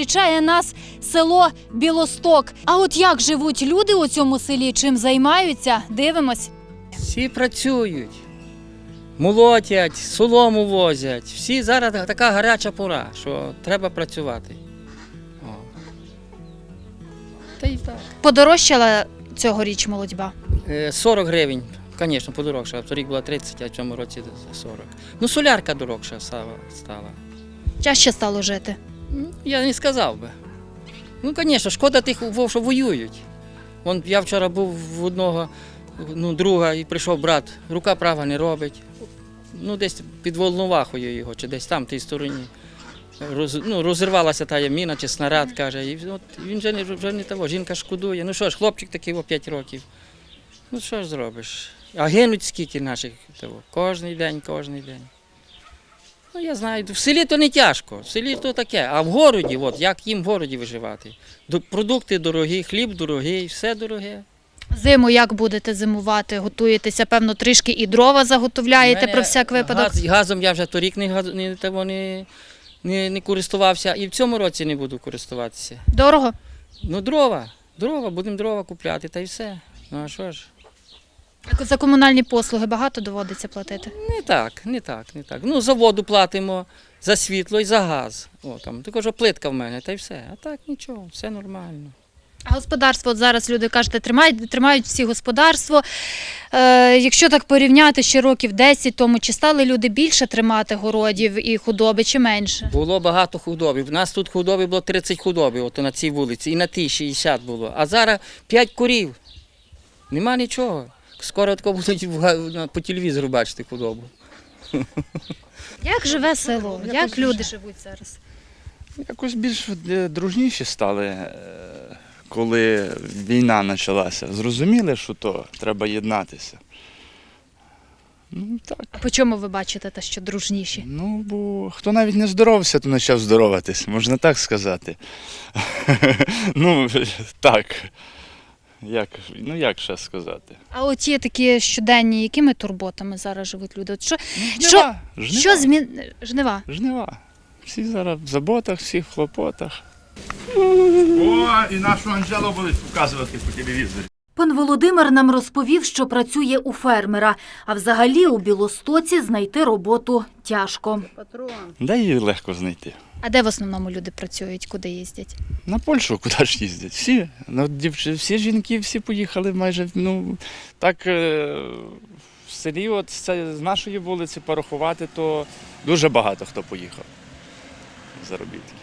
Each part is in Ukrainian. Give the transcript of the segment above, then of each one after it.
зустрічає нас село Білосток. А от як живуть люди у цьому селі, чим займаються, дивимось. Всі працюють, молотять, солому возять. Всі зараз така гаряча пора, що треба працювати. О. Та й так. Подорожчала цьогоріч молодьба. Е, 40 гривень, звісно, подорожча. Торік була 30, а в цьому році 40. Ну, солярка дорогша стала. стала. Чаще стало жити. Ну, Я не сказав би. Ну, звісно, шкода тих, що воюють. Вон, я вчора був в одного ну, друга і прийшов брат, рука права не робить. Ну, десь під Волновахою його, чи десь там, в тій стороні. Роз, ну, розірвалася та міна чи снаряд, каже. І от він вже не, вже не того, жінка шкодує. Ну що ж, хлопчик такий о 5 років. Ну що ж зробиш? А гинуть скільки наших того. Кожний день, кожний день. Ну, я знаю, в селі то не тяжко, в селі то таке, а в городі, от, як їм в городі виживати? Продукти дорогі, хліб дорогий, все дороге. Зиму як будете зимувати? Готуєтеся, певно, трішки і дрова заготовляєте про всяк випадок. Газ, газом я вже торік не, газ- не, не, не, не користувався і в цьому році не буду користуватися. Дорого? Ну, дрова, дрова, будемо дрова купляти та й все. Ну а що ж? За комунальні послуги багато доводиться платити. Не так, не так, не так. Ну, за воду платимо, за світло і за газ. О, там, також плитка в мене, та й все. А так нічого, все нормально. А господарство, от зараз люди кажете, тримають, тримають всі господарство. Е, якщо так порівняти ще років 10 тому, чи стали люди більше тримати городів і худоби, чи менше? Було багато худоби. У нас тут худоби було 30 худоби, от на цій вулиці, і на тій 60 було. А зараз 5 курів. Нема нічого. Скоро тако будуть по телевізору бачити худобу. Як живе село? Як люди живуть зараз? Якось більш е, дружніші стали, е, коли війна почалася. Зрозуміли, що то треба єднатися. Ну так. А по чому ви бачите те, що дружніші? Ну, бо хто навіть не здоровався, то почав здороватись, можна так сказати. ну, так. Як, ну, як ще сказати? А оті такі щоденні, якими турботами зараз живуть люди? От що, що, Жнива, жнива, що змін... Жнива? жнива. Всі зараз в заботах, всі в хлопотах. О, і нашу Анжелу будуть показувати по телевізорі. Пан Володимир нам розповів, що працює у фермера, а взагалі у Білостоці знайти роботу тяжко. Де її легко знайти? А де в основному люди працюють, куди їздять? На Польщу куди ж їздять? Всі. Ну, дівч... всі жінки всі поїхали майже. Ну, так е... в селі, от це, з нашої вулиці порахувати, то дуже багато хто поїхав. Заробітки.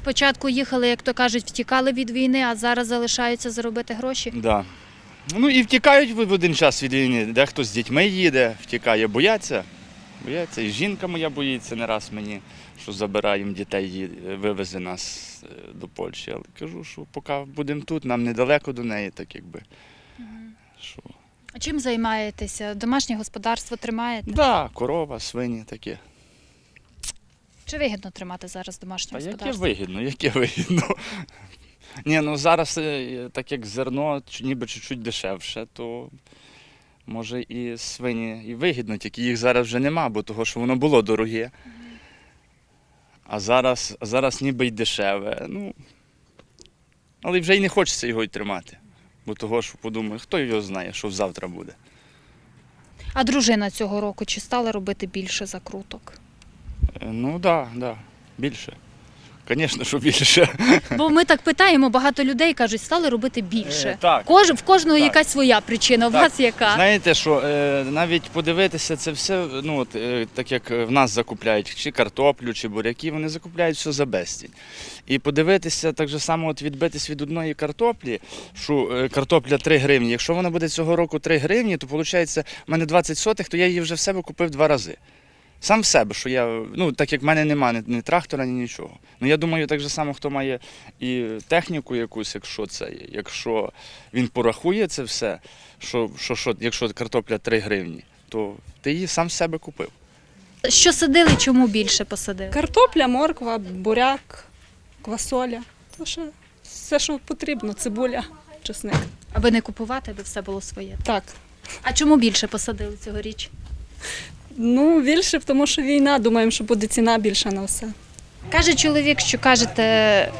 Спочатку їхали, як то кажуть, втікали від війни, а зараз залишаються заробити гроші. Да. Ну і втікають в один час від війни. Дехто з дітьми їде, втікає, бояться. Бояться. І жінка моя боїться не раз мені, що забираємо дітей, вивезе нас е, до Польщі. Але кажу, що поки будемо тут, нам недалеко до неї, так якби. Що? А чим займаєтеся? Домашнє господарство тримаєте? Да, корова, свині таке. Чи вигідно тримати зараз домашнє А яке господарство? вигідно, яке вигідно. Ні, ну зараз, е, так як зерно ч- ніби чуть-чуть дешевше, то може і свині і вигідно, тільки їх зараз вже нема, бо того, що воно було дороге. А зараз, а зараз ніби й дешеве. Ну, але вже й не хочеться його й тримати. Бо того, що подумаю, хто його знає, що завтра буде. А дружина цього року чи стала робити більше закруток? Ну так, да, да, більше. Звісно, що більше. Бо ми так питаємо, багато людей кажуть, стали робити більше. Е, так. Кож, в кожного Так. якась своя причина, у вас яка? Знаєте, що е, навіть подивитися це все, ну от е, так як в нас закупляють чи картоплю, чи буряки, вони закупляють все за безцінь. І подивитися так же само, от відбитись від одної картоплі, що е, картопля 3 гривні. Якщо вона буде цього року 3 гривні, то виходить, в мене 20 сотих, то я її вже в себе купив два рази. Сам в себе, що я, ну так як в мене немає ні, ні трактора, ні нічого. Ну я думаю, так же само, хто має і техніку якусь, якщо це, якщо він порахує це все, що, що, що якщо картопля 3 гривні, то ти її сам в себе купив. Що садили, чому більше посадили? Картопля, морква, буряк, квасоля. То що все, що потрібно, цибуля, чесник. Аби не купувати, аби все було своє. Так. А чому більше посадили цьогоріч? Ну, більше, тому що війна, думаємо, що буде ціна більша на все. Каже чоловік, що кажете,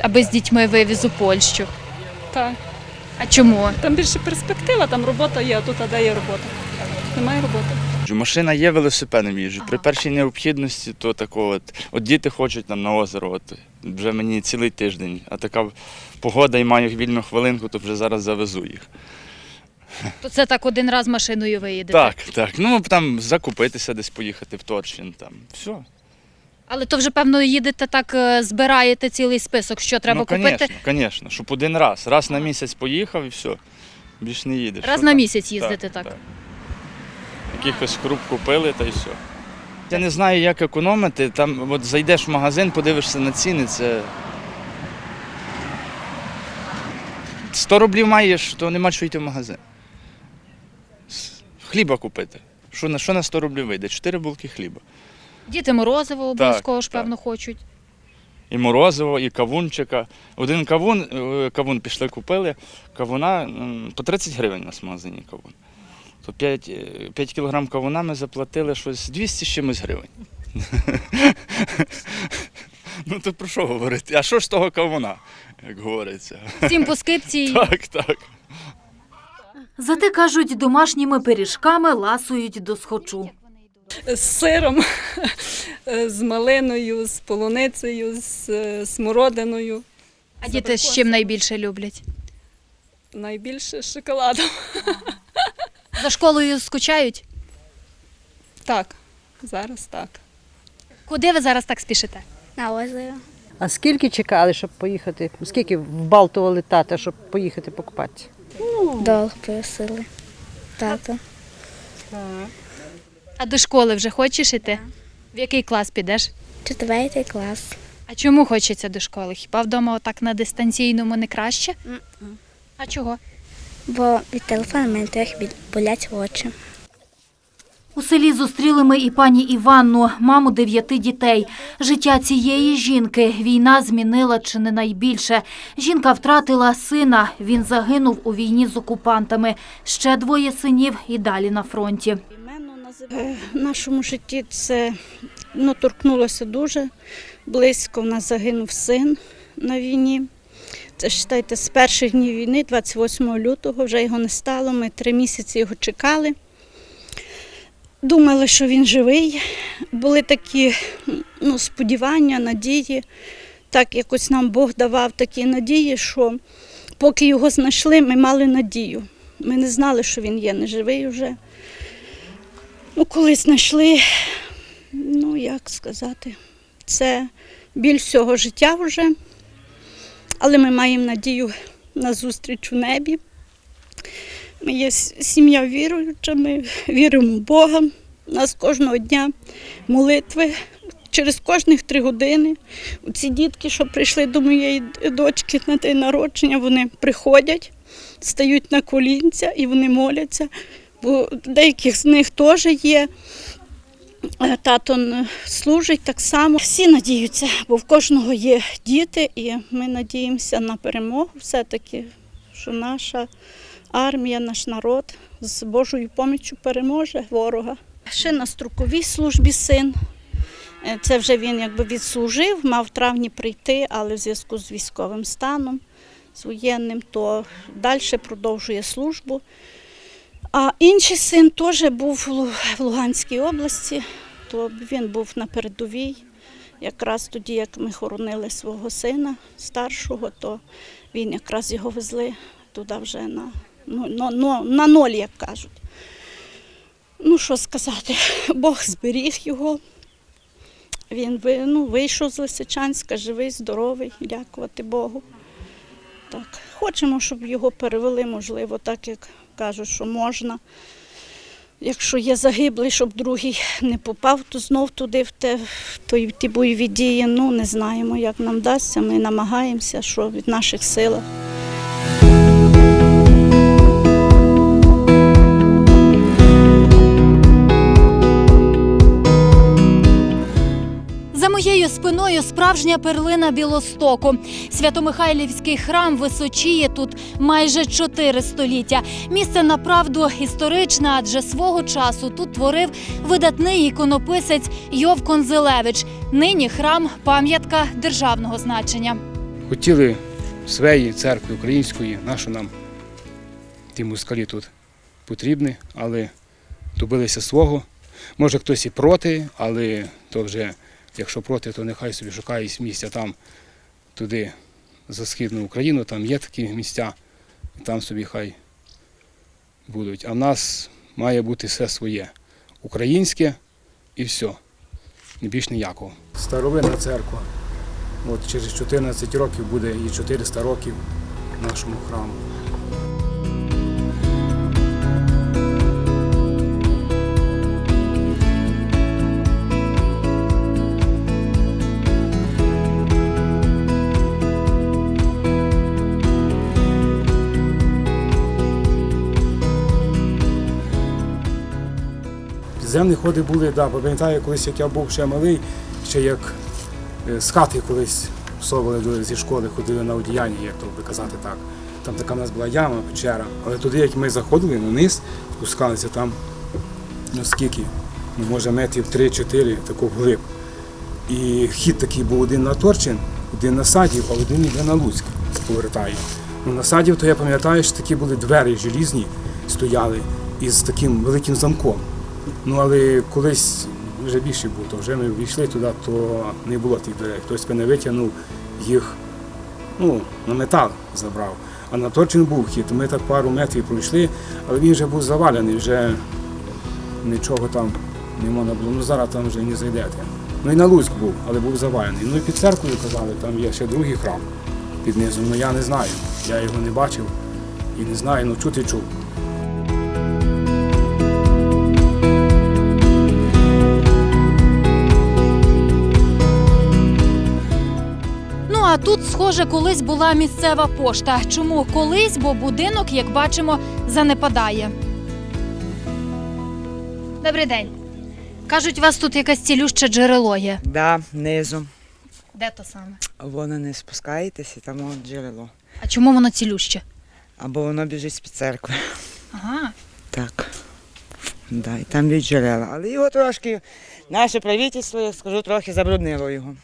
аби з дітьми вивіз у Польщу. Так. А чому? Там більше перспектива, там робота є, а тут а де є робота? Немає роботи. Машина є, велосипедом їжджу. При першій необхідності, то такого от, от діти хочуть там на озеро, от вже мені цілий тиждень, а така погода і маю вільну хвилинку, то вже зараз завезу їх. То це так один раз машиною виїдете. Так, так. Ну там закупитися десь поїхати в Торчин, там все. Але то вже, певно, їдете так, е, збираєте цілий список, що треба ну, купити. Звісно, звісно, щоб один раз. Раз на місяць поїхав і все. Більш не їдеш. Раз Що на там? місяць їздити так. Якихось круп купили та й все. Я не знаю, як економити. Там от зайдеш в магазин, подивишся на ціни, це. 100 рублів маєш, то нема що йти в магазин. Хліба купити. Що на, що на 100 рублів вийде? 4 булки хліба. Діти морозиво обов'язково ж, так. певно, хочуть. І морозиво, і кавунчика. Один кавун, е, кавун пішли купили, кавуна по 30 гривень у нас в магазині кавун. То 5, 5 кілограм кавуна ми заплатили щось 200 з чимось гривень. Ну то про що говорити? А що ж з того кавуна, як говориться? Всім по скипці. Так, так. Зате, кажуть, домашніми пиріжками ласують до схочу. З сиром, з малиною, з полуницею, з е, смородиною. А діти з чим найбільше люблять? Найбільше з шоколадом. За школою скучають? Так, зараз так. Куди ви зараз так спішите? На озеро. А скільки чекали, щоб поїхати? Скільки вбалтували тата, щоб поїхати покупатися? Довго просили. Тато. А до школи вже хочеш іти? В який клас підеш? Четвертий клас. А чому хочеться до школи? Хіба вдома отак на дистанційному не краще? А чого? Бо від телефону мене трохи болять очі. У селі зустріли ми і пані Іванну, маму дев'яти дітей. Життя цієї жінки війна змінила чи не найбільше. Жінка втратила сина, він загинув у війні з окупантами. Ще двоє синів і далі на фронті. Е, В нашому житті це ну, торкнулося дуже близько. У нас загинув син на війні. Це вважайте, з перших днів війни, 28 лютого, вже його не стало. Ми три місяці його чекали. Думали, що він живий. Були такі ну, сподівання, надії. Так якось нам Бог давав такі надії, що поки його знайшли, ми мали надію. Ми не знали, що він є неживий вже. Ну, коли знайшли, ну як сказати, це біль всього життя вже. Але ми маємо надію на зустріч у небі. Ми є сім'я віруюча, ми віримо в Бога. У нас кожного дня молитви. Через кожних три години ці дітки, що прийшли до моєї дочки на день народження, вони приходять, стають на колінця і вони моляться бо деяких з них теж є. Е, Тато служить так само. Всі надіються, бо в кожного є діти, і ми надіємося на перемогу все-таки, що наша армія, наш народ з Божою поміччю переможе ворога. Ще на строковій службі син. Е, Це вже він якби відслужив, мав в травні прийти, але в зв'язку з військовим станом, з воєнним, то далі продовжує службу. А інший син теж був в Луганській області, то він був на передовій. Якраз тоді, як ми хоронили свого сина старшого, то він якраз його везли туди вже на, ну, ну, на ноль, як кажуть. Ну, що сказати, Бог зберіг його. Він ну, вийшов з Лисичанська, живий, здоровий, дякувати Богу. Так, хочемо, щоб його перевели, можливо, так як кажуть, що можна. Якщо є загиблий, щоб другий не попав, то знов туди в, те, в той- в ті бойові дії. Ну, не знаємо, як нам вдасться. Ми намагаємося, що від наших сил. Спиною справжня перлина Білостоку. Святомихайлівський храм височіє тут майже чотири століття. Місце направду історичне, адже свого часу тут творив видатний іконописець Йов Конзелевич. Нині храм пам'ятка державного значення. Хотіли своєї церкви української, нащо нам ті москалі тут потрібні, але добилися свого. Може хтось і проти, але то вже, якщо проти, то нехай собі шукає місця там, туди, за східну Україну, там є такі місця, там собі хай будуть. А в нас має бути все своє. Українське і все. І більш ніякого. Старовинна церква. От через 14 років буде і 400 років нашому храму. Підземні ходи були, да, пам'ятаю, колись як я був ще малий, ще як е, з хати колись всовували до- зі школи, ходили на одіяння, як то би казати так. Там така в нас була яма, печера. Але туди, як ми заходили вниз, спускалися там, ну скільки, ну може метрів 3-4, тако вглиб. І хід такий був один на Торчин, один на Садів, а один йде на Луцьк, повертає. Ну, на Садів, то я пам'ятаю, що такі були двері желізні, стояли із таким великим замком. Ну але колись вже більше було, то вже ми війшли туди, то не було тих дверей. Хтось мене витягнув, їх ну, на метал забрав. А на Торчин був хід. Ми так пару метрів пройшли, але він вже був завалений, вже нічого там не можна було. Ну зараз там вже не зайдете. Ну і на Луцьк був, але був завалений. Ну і під церквою казали, там є ще другий храм під низом. Ну я не знаю. Я його не бачив і не знаю, ну чути чув. А тут, схоже, колись була місцева пошта. Чому колись? Бо будинок, як бачимо, занепадає. Добрий день. Кажуть, у вас тут якесь цілюще джерело є. Да, низом. Де то саме? Воно не спускаєтесь і там от джерело. А чому воно цілюще? Або воно біжить з-під церкви. Ага. Так. Да, і там б'ють джерела. Але його трошки, наше правительство, я скажу, трохи забруднило його.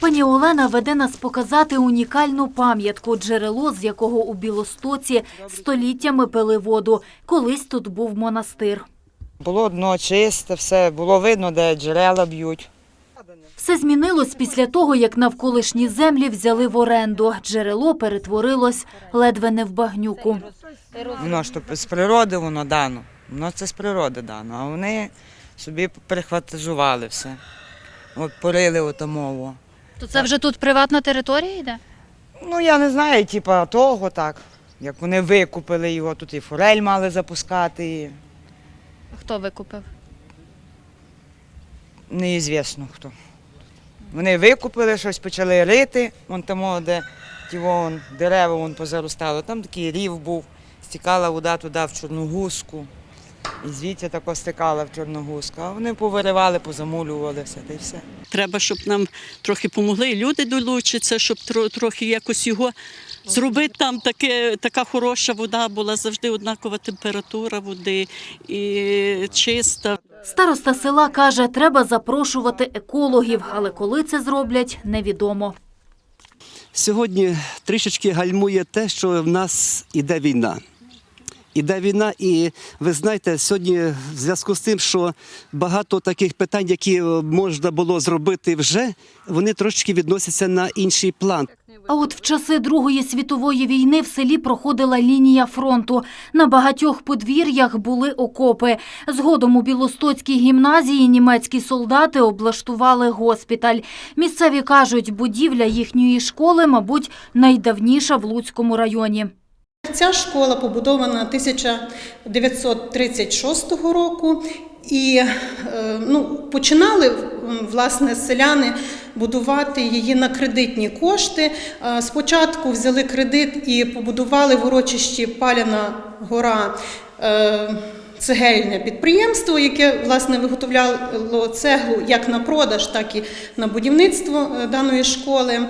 Пані Олена веде нас показати унікальну пам'ятку, джерело, з якого у Білостоці століттями пили воду. Колись тут був монастир. Було дно чисте, все, було видно, де джерела б'ють. Все змінилось після того, як навколишні землі взяли в оренду. Джерело перетворилось ледве не в багнюку. Воно ж то з природи воно дано. Воно це з природи дано, а вони собі перехватизували все. От порили отомово. То це вже тут приватна територія йде? Ну, я не знаю, типа того так. Як вони викупили його, тут і форель мали запускати, Хто викупив? неізвісно хто. Вони викупили щось, почали рити, вон там, де ті вон, дерева вон позаростало. Там такий рів був, стікала вода туди в Чорногузку. І звідти тако стикала в Чорногузку. А вони повиривали, позамулювали все та й все. Треба, щоб нам трохи допомогли, люди долучаться, щоб трохи якось його зробити. Там таке, така хороша вода була, завжди однакова температура води і чиста. Староста села каже, треба запрошувати екологів, але коли це зроблять, невідомо. Сьогодні трішечки гальмує те, що в нас іде війна. Іде війна, і ви знаєте, сьогодні в зв'язку з тим, що багато таких питань, які е, можна було зробити вже, вони трошки відносяться на інший план. А от в часи Другої світової війни в селі проходила лінія фронту. На багатьох подвір'ях були окопи. Згодом у Білостоцькій гімназії німецькі солдати облаштували госпіталь. Місцеві кажуть, будівля їхньої школи, мабуть, найдавніша в Луцькому районі. Ця школа побудована 1936 року. І е, ну, починали власне селяни будувати її на кредитні кошти. Е, Спочатку взяли кредит і побудували в урочищі Паляна гора е, цегельне підприємство, яке власне виготовляло цеглу як на продаж, так і на будівництво даної школи.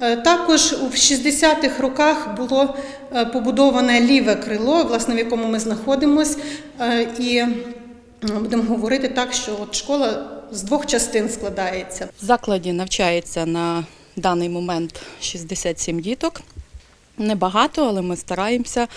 Е, Також в 60-х роках було е, побудоване ліве крило, власне, в якому ми знаходимося, і е, будемо говорити так, що от школа з двох частин складається. В закладі навчається на даний момент 67 діток. Небагато, але ми стараємося.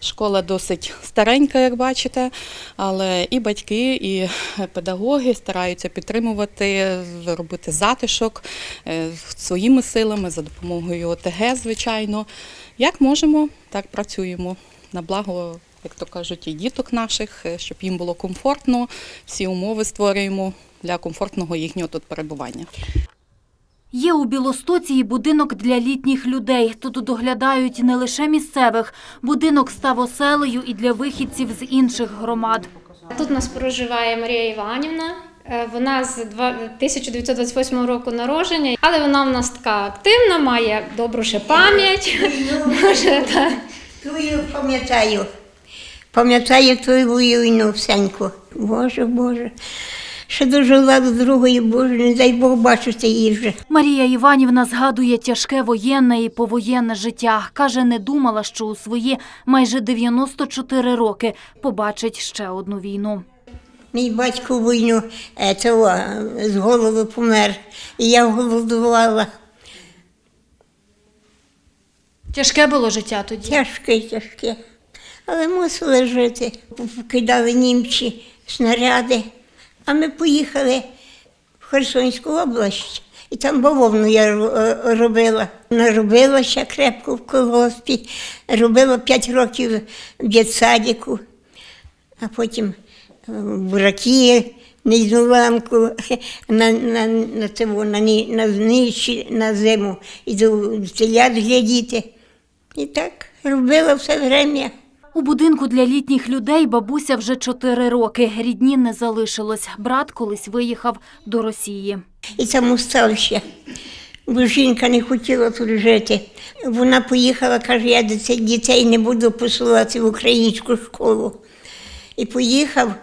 Школа досить старенька, як бачите, але і батьки, і педагоги стараються підтримувати, робити затишок е, своїми силами за допомогою ОТГ, звичайно. Як можемо, так працюємо на благо, як то кажуть, і діток наших, е, щоб їм було комфортно. Всі умови створюємо для комфортного їхнього тут перебування. Є у Білостоці і будинок для літніх людей. Тут доглядають не лише місцевих. Будинок став оселею і для вихідців з інших громад. Тут у нас проживає Марія Іванівна. Е, Вона з два- 1928 року народження, але вона в нас така активна, має добру ще пам'ять. Може, так. Твою пам'ятаю. Пам'ятаю твою війну всеньку. Боже, Боже. Ще дожила до другої, Боже, не дай Бог бачити її вже. Марія Іванівна згадує тяжке воєнне і повоєнне життя. Каже, не думала, що у свої майже 94 роки побачить ще одну війну. Мій батько в війну е, цього, е, з голови помер. І я голодувала. Тяжке було життя тоді. Тяжке, тяжке. Але мусили жити. Кидали німці снаряди. А ми поїхали в Херсонську область. І там бавовну я е, робила. Наробилася крепко в колгоспі, робила 5 років в дитсадіку, а потім е, в бураки, нижню ламку, на, на, на, цього, на, на, нижчі, на зиму, і до телят глядіти. І так робила все время. У будинку для літніх людей бабуся вже 4 роки. Рідні не залишилось. Брат колись виїхав до Росії. І це мусталище. Бо жінка не хотіла тут жити. Вона поїхала, каже, я дітей не буду посилати в українську школу. І поїхав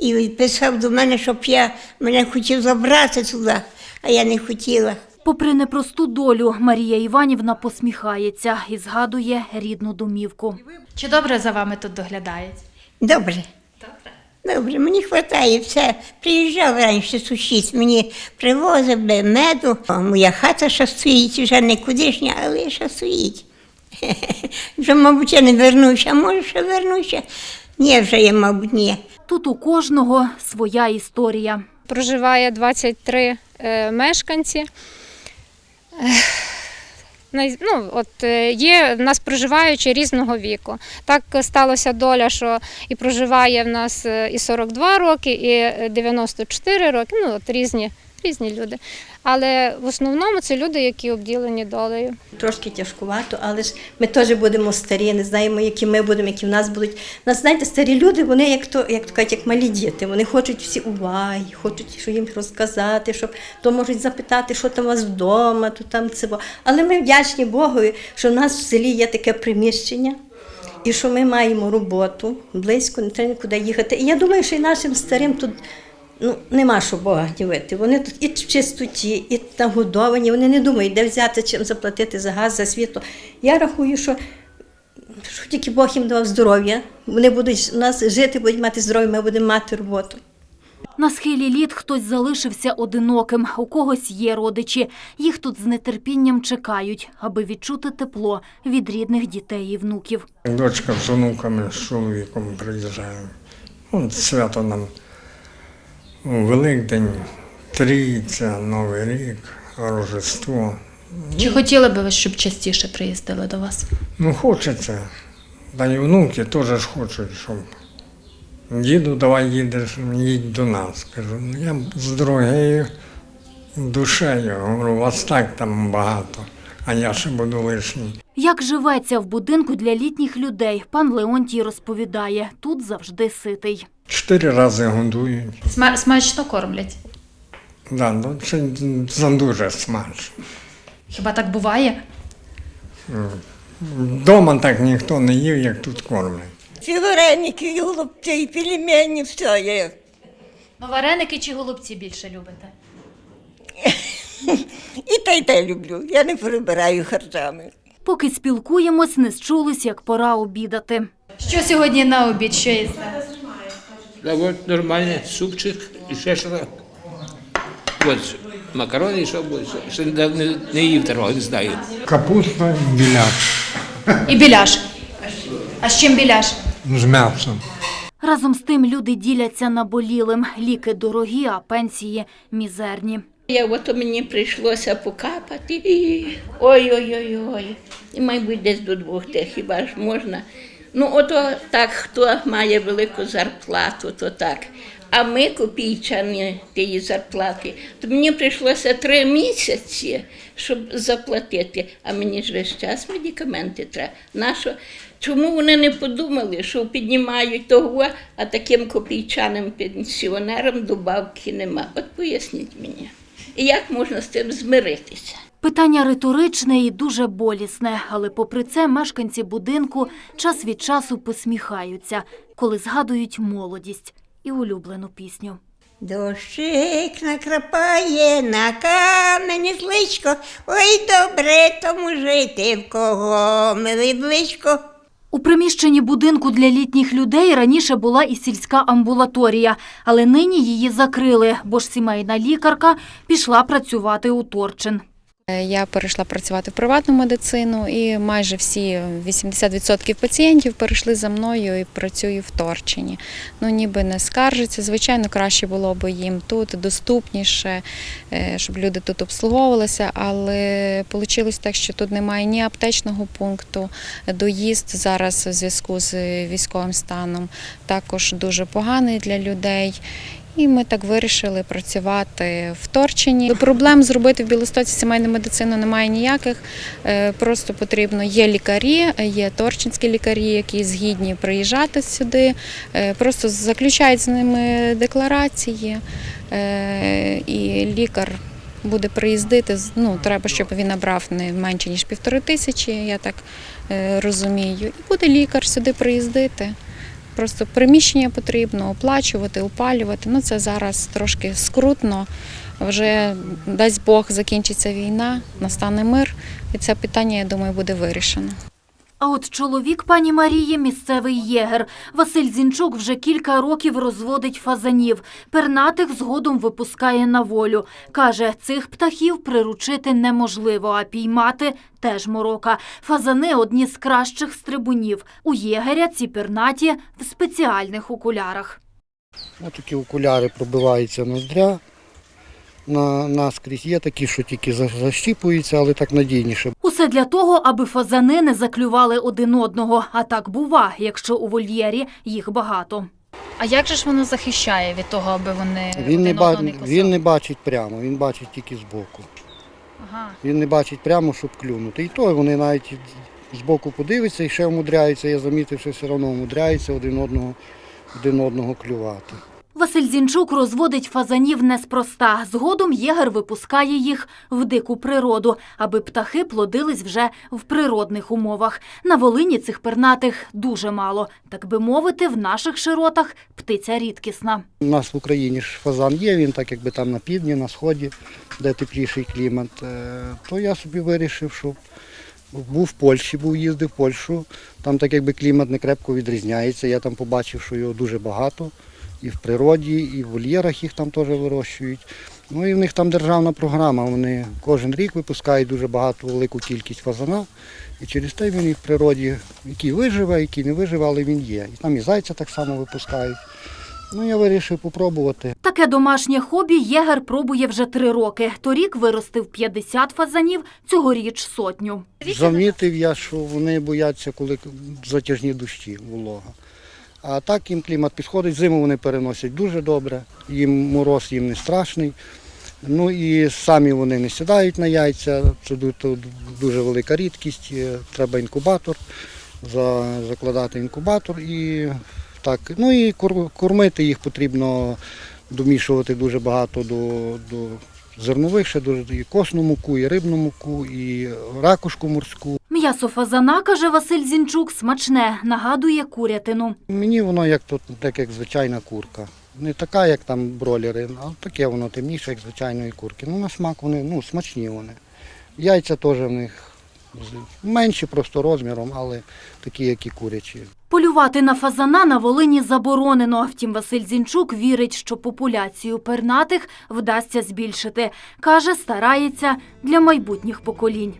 і писав до мене, щоб я мене хотів забрати туди, а я не хотіла. Попри непросту долю, Марія Іванівна посміхається і згадує рідну домівку. Чи добре за вами тут доглядають? Добре. Добре, мені вистачає все. Приїжджав раніше сусід, мені привозив би меду. Моя хата ще стоїть, вже не кудишня, але ще стоїть. Вже, мабуть, я не вернуся, а може ще вернуся. Ні, вже я, мабуть, ні. Тут у кожного своя історія. Проживає 23 е, мешканці. Ну, от е, є в нас проживаючі різного віку. Так сталося доля, що і проживає в нас е, і 42 роки, і е, 94 роки. Ну, от різні, різні люди. Але в основному це люди, які обділені долею. Трошки тяжкувато, але ж ми теж будемо старі, не знаємо, які ми будемо, які в нас будуть. Нас, знаєте, старі люди, вони як то, як то кажуть, як малі діти. Вони хочуть всі уваги, хочуть що їм розказати, щоб то можуть запитати, що там у вас вдома, то там це. Але ми вдячні Богу, що в нас в селі є таке приміщення. І що ми маємо роботу близько, не треба нікуди їхати. І я думаю, що і нашим старим тут ну, нема що Бога гнівити. Вони тут і в чистоті, і нагодовані, вони не думають, де взяти, чим заплатити за газ, за світло. Я рахую, що, що тільки Бог їм дав здоров'я. Вони будуть у нас жити, будуть мати здоров'я, ми будемо мати роботу. На схилі літ хтось залишився одиноким, у когось є родичі. Їх тут з нетерпінням чекають, аби відчути тепло від рідних дітей і внуків. Дочка з онуками, з чоловіком приїжджає. Свято нам Великдень, Трійця, Новий рік, Рождество. Чи хотіли би ви, щоб частіше приїздили до вас? Ну, хочеться. Та й внуки теж ж хочуть, щоб діду, давай їдеш, їдь до нас. Кажу, ну я з дорогою душею. Говорю, вас так там багато, а я ще буду лишній. Як живеться в будинку для літніх людей, пан Леонтій розповідає, тут завжди ситий. Чотири рази годують. Сма- смачно кормлять. Да, ну, це, це дуже смачно. Хіба так буває? Дома так ніхто не їв, як тут кормлять. і вареники, і голубці, і пельмені, все є. Ну, вареники чи голубці більше любите? І те, й те люблю. Я не перебираю харчами. Поки спілкуємось, не зчулись, як пора обідати. Що сьогодні на обід? Що їсте? Да вот нормальный супчик і ще що. От макарони, і що буде. Ще не, не, не їв такого, не знаю. Капуста біляш І біляш. А з чим біляш? з м'ясом. Разом з тим люди діляться наболілим. Ліки дорогі, а пенсії мізерні. Я от мені прийшлося покапати. Ой-ой-ой-ой. І, мабуть, десь до двох тих хіба ж можна. Ну, ото так, хто має велику зарплату, то так. А ми копійчані тієї зарплати, то мені прийшлося три місяці, щоб заплатити. А мені ж весь час медикаменти треба. Нащо? Чому вони не подумали, що піднімають того, а таким копійчаним пенсіонерам добавки нема? От поясніть мені. І як можна з цим змиритися? Питання риторичне і дуже болісне, але попри це мешканці будинку час від часу посміхаються, коли згадують молодість і улюблену пісню. Дощик накрапає на камені зличко, ой, добре тому жити, в кого милий близько. У приміщенні будинку для літніх людей раніше була і сільська амбулаторія, але нині її закрили, бо ж сімейна лікарка пішла працювати у Торчин. Я перейшла працювати в приватну медицину, і майже всі 80% пацієнтів перейшли за мною і працюю в Торчині. Ну ніби не скаржаться. Звичайно, краще було б їм тут доступніше, е, щоб люди тут обслуговувалися, але вийшло так, що тут немає ні аптечного пункту. Доїзд зараз у зв'язку з військовим станом також дуже поганий для людей. І ми так вирішили працювати в Торчині. Проблем зробити в Білостоці сімейну медицину немає ніяких. Е, Просто потрібно є лікарі, є торчинські лікарі, які згідні приїжджати сюди. Е, Просто заключають з ними декларації, е, і лікар буде приїздити. Ну, треба, щоб він набрав не менше ніж півтори тисячі, я так розумію. І буде лікар сюди приїздити. Просто приміщення потрібно оплачувати, опалювати. Ну це зараз трошки скрутно. Вже дасть Бог закінчиться війна, настане мир, і це питання, я думаю, буде вирішено. А от чоловік пані Марії місцевий єгер. Василь Зінчук вже кілька років розводить фазанів. Пернатих згодом випускає на волю. Каже, цих птахів приручити неможливо, а піймати теж морока. Фазани одні з кращих стрибунів. У єгеря ці пернаті в спеціальних окулярах. Ось такі окуляри пробиваються ноздря. На, наскрізь є такі, що тільки защіпуються, але так надійніше. Усе для того, аби фазани не заклювали один одного. А так бува, якщо у вольєрі їх багато. А як же ж воно захищає від того, аби вони Він не, ба... не він не бачить прямо, він бачить тільки збоку. Ага. Він не бачить прямо, щоб клюнути. І то вони навіть збоку подивляться і ще вмудряються, я замітив, що все одно вмудряються один одного, один одного клювати. Василь Зінчук розводить фазанів неспроста. Згодом єгер випускає їх в дику природу, аби птахи плодились вже в природних умовах. На Волині цих пернатих дуже мало. Так би мовити, в наших широтах птиця рідкісна. У нас в Україні ж фазан є, він так якби там на півдні, на сході, де тепліший клімат. Е, То я собі вирішив, що був в Польщі, був їздив в Польщу. Там так якби клімат не крепко відрізняється. Я там побачив, що його дуже багато. І в природі, і в вольєрах їх там теж вирощують. Ну і в них там державна програма. Вони кожен рік випускають дуже багато велику кількість фазана. І через те він і в природі, який виживе, який не виживе, але він є. І там і зайця так само випускають. Ну, я вирішив попробувати. Таке домашнє хобі єгер пробує вже три роки. Торік виростив 50 фазанів, цьогоріч сотню. Замітив я, що вони бояться, коли затяжні дощі, волога. А так їм клімат підходить, зиму вони переносять дуже добре, їм мороз їм не страшний. Ну і самі вони не сідають на яйця, це дуже велика рідкість. Треба інкубатор, закладати інкубатор і так. Ну і кормити їх потрібно домішувати дуже багато до, до зернових ще дуже і косну муку, і рибну муку, і ракушку морську. М'ясо фазана, каже Василь Зінчук, смачне, нагадує курятину. Мені воно як тут, так як звичайна курка. Не така, як там бролери, а таке воно темніше, як звичайної курки. Ну, на смак вони ну, смачні вони. Яйця теж в них менші просто розміром, але такі, як і курячі. Полювати на фазана на Волині заборонено. Втім, Василь Зінчук вірить, що популяцію пернатих вдасться збільшити. Каже, старається для майбутніх поколінь.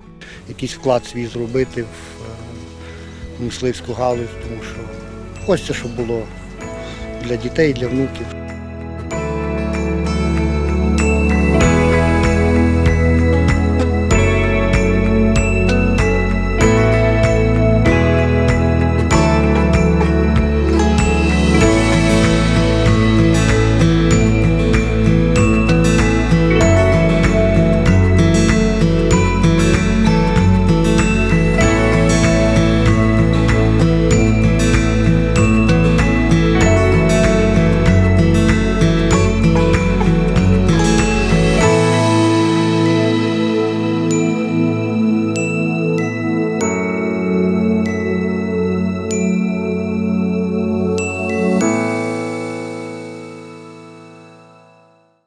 Якийсь вклад свій зробити в е, мисливську галузь, тому що хочеться, щоб було для дітей, для внуків.